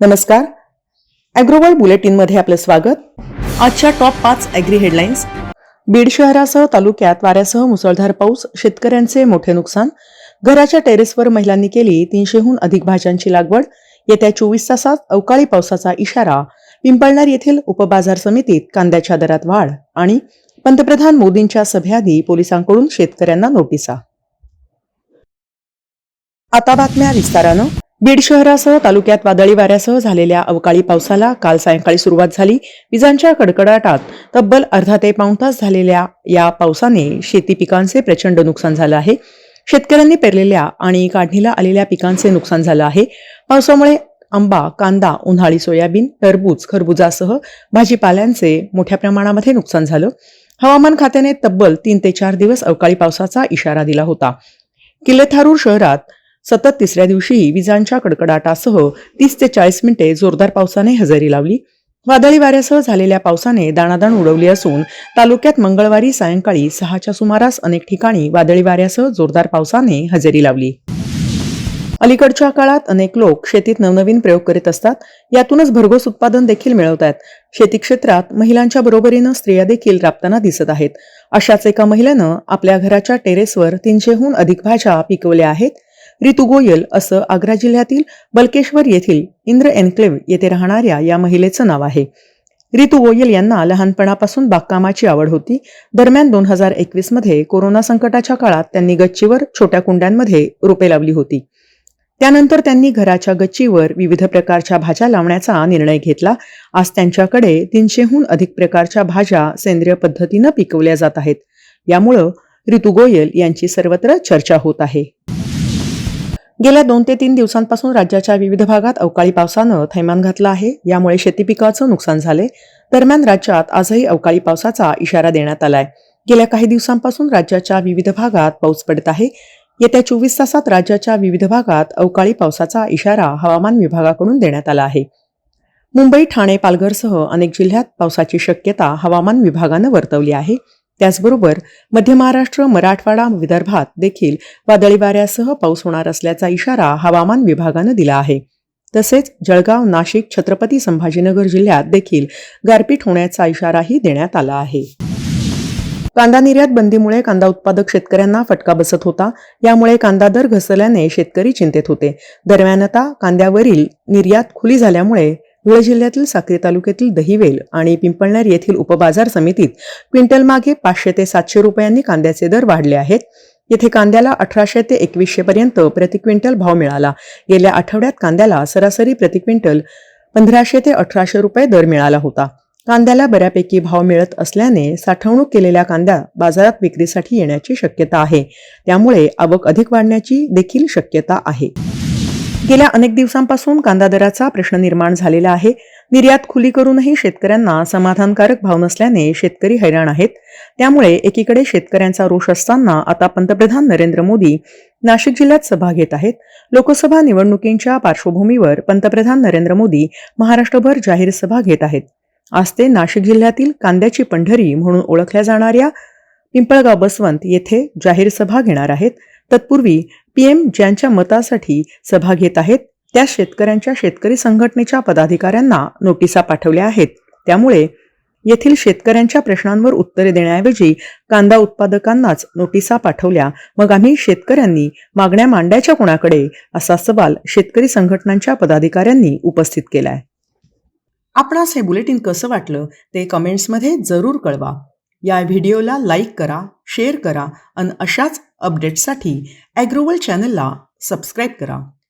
नमस्कार. ॲग्रोवर्ल्ड बुलेटिनमध्ये आपलं स्वागत. आजच्या टॉप पाच ॲग्री हेडलाईन्स. बीड शहरासह तालुक्यात वाऱ्यासह मुसळधार पाऊस शेतकऱ्यांचे मोठे नुकसान. घराच्या टेरेसवर महिलांनी केली तीनशेहून अधिक भाज्यांची लागवड. येत्या चोवीस तासात अवकाळी पावसाचा इशारा. पिंपळणार येथील उपबाजार समितीत कांद्याच्या दरात वाढ आणि पंतप्रधान मोदींच्या सभेआधी पोलिसांकडून शेतकऱ्यांना नोटिसा. आता बातम्या विस्तारानं. बीड शहरासह तालुक्यात वादळी वाऱ्यासह झालेल्या अवकाळी पावसाला काल सायंकाळी सुरुवात झाली. विजांच्या कडकडाटात तब्बल अर्धा ते पाऊण तास झालेल्या या पावसाने शेती पिकांचे प्रचंड नुकसान झालं आहे. शेतकऱ्यांनी पेरलेल्या आणि काढणीला आलेल्या पिकांचे नुकसान झालं आहे. पावसामुळे आंबा कांदा उन्हाळी सोयाबीन टरबूज खरबुजासह भाजीपाल्यांचे मोठ्या प्रमाणामध्ये नुकसान झालं. हवामान खात्याने तब्बल तीन ते चार दिवस अवकाळी पावसाचा इशारा दिला होता. किल्लेथारूर शहरात सतत तिसऱ्या दिवशी विजांच्या कडकडाटासह तीस ते चाळीस मिनिटे जोरदार पावसाने हजेरी लावली. वादळी वाऱ्यासह झालेल्या पावसाने दाणादाण उडवली असून तालुक्यात मंगळवारी सायंकाळी सहाच्या सुमारास अनेक ठिकाणी वादळी वाऱ्यासह जोरदार पावसाने हजेरी लावली. अलीकडच्या काळात अनेक लोक शेतीत नवनवीन प्रयोग करीत असतात. यातूनच भरघोस उत्पादन देखील मिळवतात शेती क्षेत्रात महिलांच्या बरोबरीनं स्त्रिया देखील राबताना दिसत आहेत. अशाच एका महिलेनं आपल्या घराच्या टेरेसवर तीनशेहून अधिक भाज्या पिकवल्या आहेत. रितू गोयल असं आग्रा जिल्ह्यातील बलकेश्वर येथील इंद्र एन्क्लेव्ह येथे राहणाऱ्या या महिलेचं नाव आहे. रितू गोयल यांना लहानपणापासून बागकामाची आवड होती. दरम्यान दोन हजार एकवीसमध्ये कोरोना संकटाच्या काळात त्यांनी गच्चीवर छोट्या कुंड्यांमध्ये रोपे लावली होती. त्यानंतर त्यांनी घराच्या गच्चीवर विविध प्रकारच्या भाज्या लावण्याचा निर्णय घेतला. आज त्यांच्याकडे तीनशेहून अधिक प्रकारच्या भाज्या सेंद्रिय पद्धतीनं पिकवल्या जात आहेत. यामुळं ऋतू गोयल यांची सर्वत्र चर्चा होत आहे. गेल्या दोन ते तीन दिवसांपासून राज्याच्या विविध भागात अवकाळी पावसानं थैमान घातलं आहे. यामुळे शेती पिकाचं नुकसान झाले. दरम्यान राज्यात आजही अवकाळी पावसाचा इशारा देण्यात आलाय. गेल्या काही दिवसांपासून राज्याच्या विविध भागात पाऊस पडत आहे. येत्या चोवीस तासात राज्याच्या विविध भागात अवकाळी पावसाचा इशारा हवामान विभागाकडून देण्यात आला आहे. मुंबई ठाणे पालघरसह अनेक जिल्ह्यात पावसाची शक्यता हवामान विभागानं वर्तवली आहे. त्याचबरोबर मध्य महाराष्ट्र मराठवाडा विदर्भात देखील वादळी वाऱ्यासह पाऊस होणार असल्याचा इशारा हवामान विभागानं दिला आहे. तसेच जळगाव नाशिक छत्रपती संभाजीनगर जिल्ह्यात देखील गारपीट होण्याचा इशाराही देण्यात आला आहे. कांदा निर्यात बंदीमुळे कांदा उत्पादक शेतकऱ्यांना फटका बसत होता. यामुळे कांदा दर घसरल्याने शेतकरी चिंतेत होते. दरम्यान आता कांद्यावरील निर्यात खुली झाल्यामुळे धुळे जिल्ह्यातील साक्री तालुक्यातील दहिवेल आणि पिंपळनेर येथील उपबाजार समितीत क्विंटल मागे पाचशे ते सातशे रुपयांनी कांद्याचे दर वाढले आहेत. येथे कांद्याला अठराशे ते एकवीसशे पर्यंत प्रति क्विंटल भाव मिळाला. गेल्या आठवड्यात कांद्याला सरासरी प्रति क्विंटल पंधराशे ते अठराशे रुपये दर मिळाला होता. कांद्याला बऱ्यापैकी भाव मिळत असल्याने साठवणूक केलेल्या कांद्या बाजारात विक्रीसाठी येण्याची शक्यता आहे. त्यामुळे आवक अधिक वाढण्याची देखील शक्यता आहे. गेल्या अनेक दिवसांपासून कांदा दराचा प्रश्न निर्माण झालेला आहे. निर्यात खुली करूनही शेतकऱ्यांना समाधानकारक भाव नसल्याने शेतकरी हैराण आहेत. त्यामुळे एकीकडे शेतकऱ्यांचा रोष असताना आता पंतप्रधान नरेंद्र मोदी नाशिक जिल्ह्यात सभा घेत आहेत. लोकसभा निवडणुकींच्या पार्श्वभूमीवर पंतप्रधान नरेंद्र मोदी महाराष्ट्रभर जाहीर सभा घेत आहेत. आज ते नाशिक जिल्ह्यातील कांद्याची पंढरी म्हणून ओळखल्या जाणाऱ्या पिंपळगाव बसवंत येथे जाहीर सभा घेणार आहेत. तत्पूर्वी पीएम ज्यांच्या मतासाठी सभा घेत आहेत त्या शेतकऱ्यांच्या शेतकरी संघटनेच्या पदाधिकाऱ्यांना नोटिसा पाठवल्या आहेत. त्यामुळे येथील शेतकऱ्यांच्या प्रश्नांवर उत्तरे देण्याऐवजी कांदा उत्पादकांनाच नोटिसा पाठवल्या. मग आम्ही शेतकऱ्यांनी मागण्या मांडायच्या कोणाकडे? असा सवाल शेतकरी संघटनांच्या पदाधिकाऱ्यांनी उपस्थित केलाय. आपणास हे बुलेटिन कसं वाटलं? ते कमेंट्समध्ये जरूर कळवा. या व्हिडिओला लाईक करा शेअर करा आणि अशाच अपडेट्ससाठी ॲग्रोवल चॅनलला सबस्क्राईब करा.